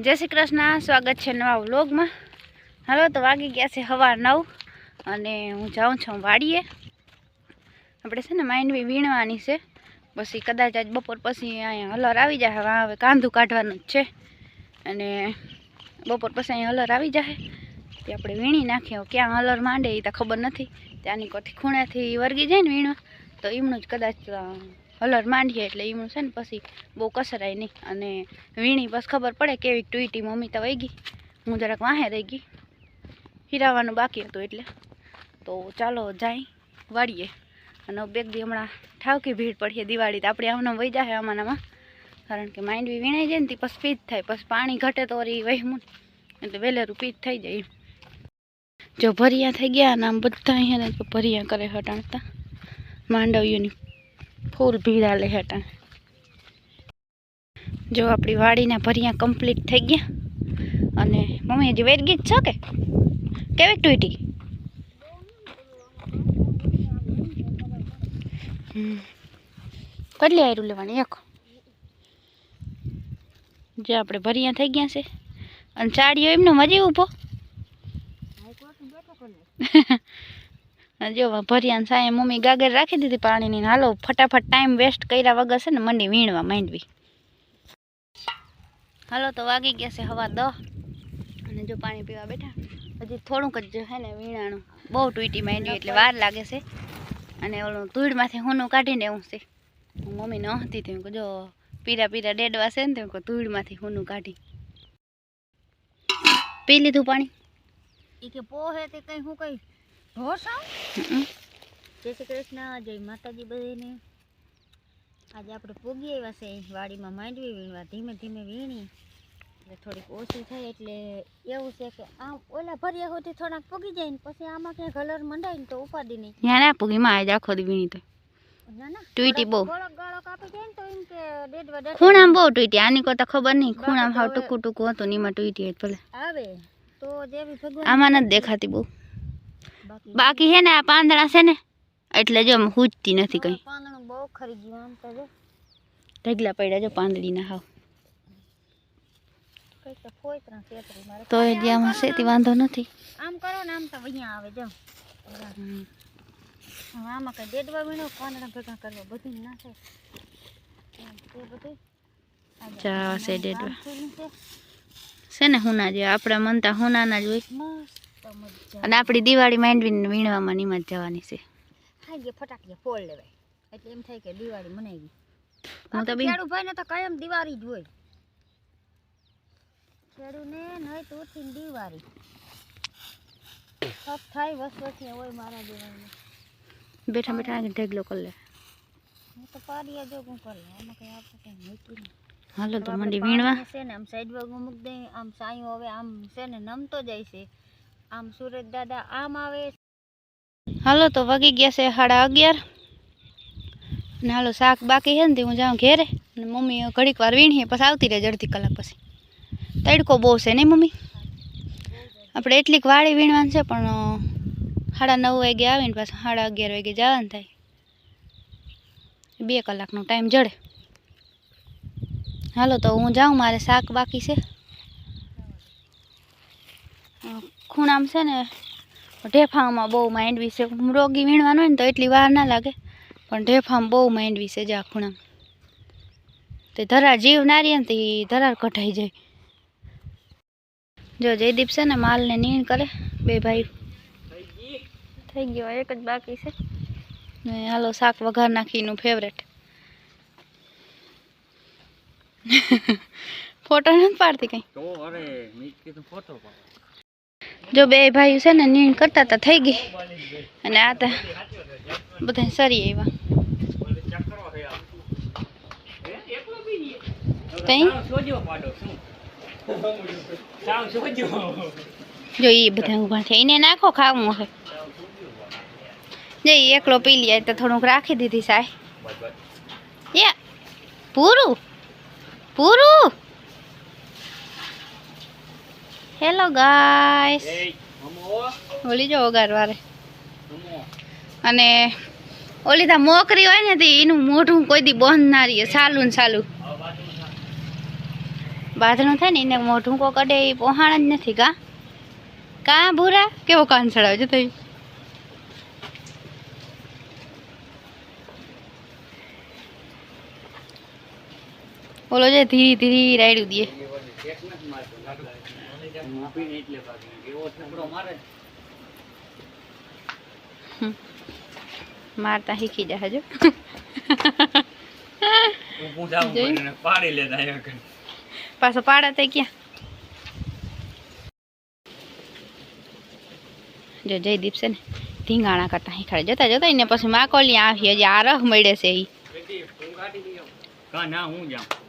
જય શ્રી કૃષ્ણ, સ્વાગત છે નવા વ્લોગમાં. હાલો, તો વાગી ગયા છે હવા નવ અને હું જાઉં છું વાડીએ. આપણે છે ને માંડવી વીણવાની છે. પછી કદાચ આજ બપોર પછી અહીંયા હલર આવી જાય, હવે હવે કાંદું કાઢવાનું જ છે. અને બપોર પછી અહીંયા હલર આવી જાય. તે આપણે વીણી નાખીએ. ક્યાં હલર માંડે એ તો ખબર નથી. ત્યાંની કોથી ખૂણાથી વર્ગી જાય ને વીણવા. તો એમનું જ કદાચ હલર માંડીએ એટલે એમનું છે ને પછી બહુ કસરાય નહીં. અને વીણી બસ ખબર પડે કેવી ટુઈટી મમ્મી તો વહી ગઈ. હું જરાક વાહે રહી ગઈ. હીરાવાનું બાકી હતું એટલે. તો ચાલો જાય, વાળીએ. અને બેગ દી હમણાં ઠાવકી ભીડ પડીએ દિવાળી તો આપણે આમને વહી જાય આમાંનામાં કારણ કે માંડવી વીણાઈ જાય ને તે પછી પીત થાય, પછી પાણી ઘટે તો વળી વહેમું એટલે વહેલેરું પીત થઈ જાય જો ભરિયા થઈ ગયા અને આમ બધા અહીંયા ભરિયા કરે હટાણતા. માંડવીઓની ફૂલ ભીડા લે હટાણ જો આપણી વાડીના ભરિયા કમ્પ્લીટ થઈ ગયા. અને મમ્મી હજી વેર ગીત છો કે? કેવી ટ્વીટી. કેટલી આયરું લેવાની, એક? જે આપણે ભરિયા થઈ ગયા છે. અને ચાડીઓ એમનો મજી ઊભો? જો ભરિયાને સાંજે મમ્મી ગાગર રાખી દીધી પાણીની હાલો ફટાફટ ટાઈમ વેસ્ટ કર્યા વગર છે ને મંડી વીણવા માંડવી. હાલો તો વાગી ગયા છે હવા દહ. અને જો પાણી પીવા બેઠા. હજી થોડુંક જ છે ને વીણાનું બહુ ટૂટી માંડ્યું એટલે વાર લાગે છે. અને ઓલું ધૂળમાંથી હુનું કાઢીને એવું છે. હું મમ્મીને હતી તેમ જો પીરા પીરા ડેડવા છે ને તેમ ધૂળમાંથી હુનું કાઢી. પી લીધું પાણી? એ કે પોહે તે કઈ હું કઈ ઢોસા. જય શ્રી કૃષ્ણ જય માતાજી બધીને. આજે આપણે પૂગી આવ્યા છે વાડીમાં માંડવી વીણવા ધીમે ધીમે વીણી. એટલે થોડીક ઓછી થાય એટલે એવું છે કે આમ ઓલા ભર્યા સુધી થોડાક પૂગી જાય ને પછી આમાં ક્યાંય કલર મંડાય ને તો ઉપાડી નહીં. ના પૂગી માં આજ આખો વીણી તો. ના ના બહુ. ને ખૂણામાં બહુ ટૂટી આની કરતા ખબર નહીં ખૂણામાં હાવ ટૂંકું ટૂંકું હતું ને એમાં હોય ભલે. આવે તો જેવી આમાં નથી દેખાતી બહુ. બાકી છે ને આ પાંદડા છે ને એટલે જો હુજતી નથી કંઈ. બહુ ખરી ગયું આમ તો ઢગલા પડ્યા જો પાંદડીના હાવ. તો એ આમાં શેતી વાંધો નથી. આમ કરો ને આમ તો અહીંયા આવે જો. આમાં કઈ દેડવા વીણો પાંદડા ભેગા કરવા બધું ના થાય. આમ તે બધું. ચા છે દેડવા. છે. છે ને હુના જે આપણા મનતા હુનાના જ હોય. અને આપણી દિવાળી માંડવીને વીણવામાં નીમાં જવાની છે. ખાઈએ ફટાકડી ફોડ લેવાય. એટલે એમ થાય કે દિવાળી મનાવી હું તો બી ખેડૂ ભાઈ ને તો કાયમ દિવાળી જ હોય. ખેડૂને નહીં તો ઉઠીને દિવાળી. સબ થાય વસવસિયા હોય મારા દિવાળી બેઠા બેઠા આગળ ઢગલો કરી લે. હું તો પાડીએ જો હું કરી લે આમાં કઈ આપણે કઈ મૂકી નહીં. હાલો તો મંડી વીણવા. છે ને આમ સાઈડ બાગુ મૂકી દઈ આમ સાયું હવે આમ છે ને નમતો જાય છે. આમ સુરજ દાદા આમ આવે. હાલો તો વાગી ગયા છે સાડા અગિયાર. ને હાલો શાક બાકી છે ને તે હું જાઉં ઘેરે. અને મમ્મી ઘડીક વાર વીણીએ પછી આવતી રહે અડધી કલાક પછી. તડકો બહુ છે નહીં મમ્મી? આપણે એટલીક વાળી વીણવાનું છે પણ અ, સાડા નવ વાગે આવીને પાછું સાડા અગિયાર વાગે જવાનું થાય. બે કલાકનો ટાઈમ જડે. હાલો તો હું જાઉં મારે શાક બાકી છે. અ, ખૂણામાં છે ને ઢેફામાં બહુ માંડવી છે. રોગી વીણવાનો હોય ને તો એટલી વાર ના લાગે પણ ઢેફામાં બહુ માંડવી છે જા ખૂણામાં. તે ધરાર જીવ નારી ને તે ધરાર કઢાઈ જાય. જો જયદીપ છે ને માલને નીણ કરે બે ભાઈ. થઈ ગયો એક જ બાકી છે. ને હાલો શાક વઘાર નાખીનું ફેવરેટ ફોટો નથી પાડતી કંઈ? તો અરે મેં કીધું ફોટો પાડો. જો બે ભાઈઓ છે ને નીણ કરતા હતા થઈ ગઈ. અને આ તા બધા સરી એવા જો એ બધા ઊભા છે. એને નાખો ખાવું હશે જો એકલો પી લે તો થોડુંક રાખી દીધી સાહેબ. પૂરું? પૂરું? હેલો ગાઈસ ઓલી જો વગાર વારે અને ઓલી તા મોકરી હોય ને તે એનું મોઢું કોઈ દી બંધ ના રહીએ સાલું ને સાલું. બાંધણું થાય ને એને મોઢું કો કડે એ પોહાણ જ નથી કા કા ભૂરા? કેવો કાન સડાવે છે તઈ? ઓલો જે ધીરે ધીરે રાયડું દે. માપીને એટલે ભાગી એવો ઠપડો મારે મારતા શીખી જાય હજુ. ઊભું જાવું જોયું? પડે ને પાડી લેતા એક પાછો પાડા તે ક્યાં? જો જયદીપ છે ને ધીંગાણા કરતા શીખાડે જતા જતા ને પછી માકોલી આવી હજી આ રહ મળે છે ઈ. કા ના હું જાઉં?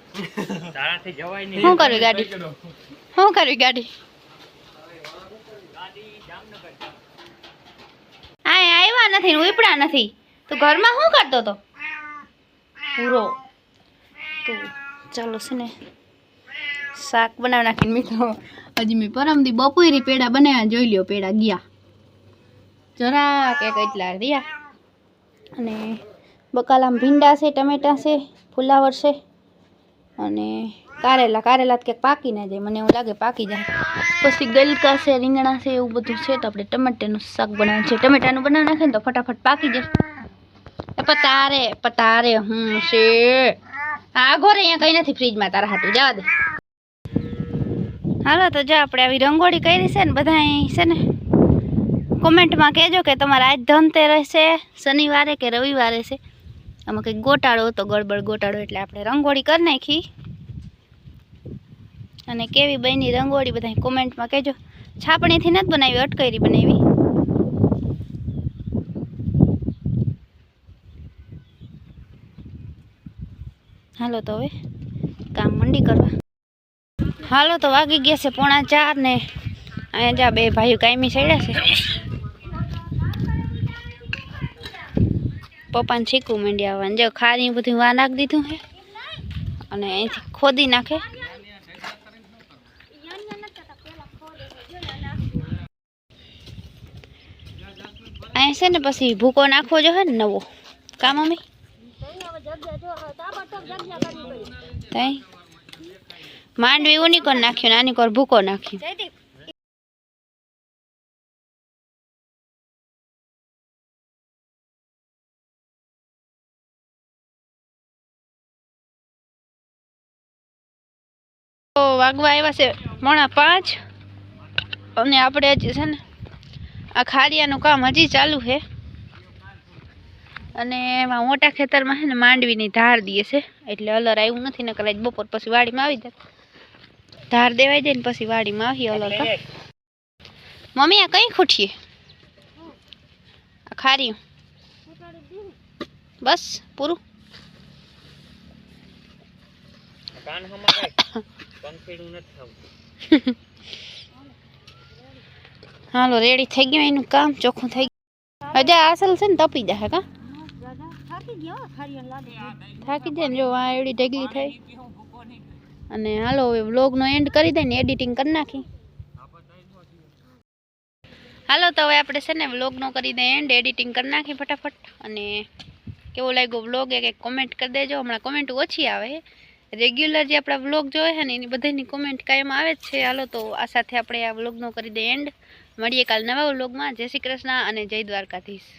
તારાથી જવાય નહીં. શું કરવી ગાડી? શું કરવી ગાડી? આ આવ્યા નથી ઉપડા નથી. તું ઘરમાં શું કરતો તો? પૂરો. તો ચાલો છે ને શાક બનાવી નાખીને મિત્રો હજી મેં પરમદી બપોરી પેડા બનાવ્યા જોઈ લ્યો પેડા ગયા. જરા કે કેટલા રહ્યા. અને બકાલામ ભીંડા છે ટમેટા છે ફુલાવર છે. અને કારેલા કારેલા તો ક્યાંક પાકી ના જાય. મને એવું લાગે પાકી જાય. પછી ગલકા છે, રીંગણા છે, એવું બધું છે તો આપણે ટમેટાનું શાક બનાવવાનું છે. ટમેટાનું બનાવી નાખીએ ને તો ફટાફટ પાકી જાય. પતારે પતારે, હું છે. આ ઘોરે અહીંયા કઈ નથી ફ્રીજમાં, તારા હાટું. જવા દે. હાલો, તો જો આપણે આવી રંગોળી કરી છે ને બધા છે ને. કોમેન્ટમાં કહેજો કે તમારા આજ ધનતેરસ છે, શનિવારે કે રવિવારે છે. આમાં કંઈક ગોટાળો હતો ગડબડ ગોટાળો એટલે આપણે રંગોળી કરી નાખી. અને કેવી બની રંગોળી બધા કોમેન્ટમાં કહેજો. છાપણીથી નથી બનાવી અટકેરી બનાવી. હાલો તો હવે કામ મંડી કરવા. હાલો તો વાગી ગયા છે પોણા ચાર ને. અહીંયા જા બે ભાઈઓ કાયમી સડ્યા છે. પપ્પાને શીખવું માંડી આવવાનું જો ખારી બધું વા નાખી દીધું છે અને અહીંથી ખોદી નાખે. અહીંયા છે ને પછી ભૂકો નાખવો જોઈએ ને નવો. કા મમ્મી? તઈ? માંડવી ઉની કોર નાખ્યું નાની કોર ભૂકો નાખ્યું? વાગવા આવ્યા છે મોણા પાંચ. અને આપણે હજી છે ને આ ખારિયાનું કામ હજી ચાલુ છે. અને એમાં મોટા ખેતરમાં છે ને માંડવીની ધાર દે છે. એટલે અલર આવ્યું નથી ને કદાચ બપોર પછી વાડીમાં આવી જાય. ધાર દેવાઈ જાય ને પછી વાડીમાં આવી અલર મમ્મી આ કઈ ખૂટીએ? આ ખારી બસ પૂરું. કાન હમા પંખીડું નથી થવું. હાલો રેડી થઈ ગયું એનું કામ ચોખ્ખું થઈ ગયું. હજા આસલ છે ને તપી જાય કા? થાકી ગયો ફરી લાગે. થાકી જાય ને જો આ એવડી ઢગલી થઈ અને હાલો હવે વ્લોગનો એન્ડ કરી દે ને એડિટિંગ કરી નાખી. હાલો તો હવે આપણે છે ને વ્લોગનો કરી દે એન્ડ એડિટિંગ કરી નાખી ફટાફટ. અને કેવો લાગ્યો વ્લોગ એક એક કોમેન્ટ કરી દેજો. હમણાં કોમેન્ટ ઓછી આવે. રેગ્યુલર જે આપણા વ્લોગ જોવે છે ને, એની બધાની કોમેન્ટ કાયમ આવે જ છે. હાલો તો આ સાથે આપણે આ વ્લોગનો કરી દે એન્ડ મળીએ કાલ નવા વ્લોગમાં જય શ્રી કૃષ્ણ અને જય દ્વારકાધીશ.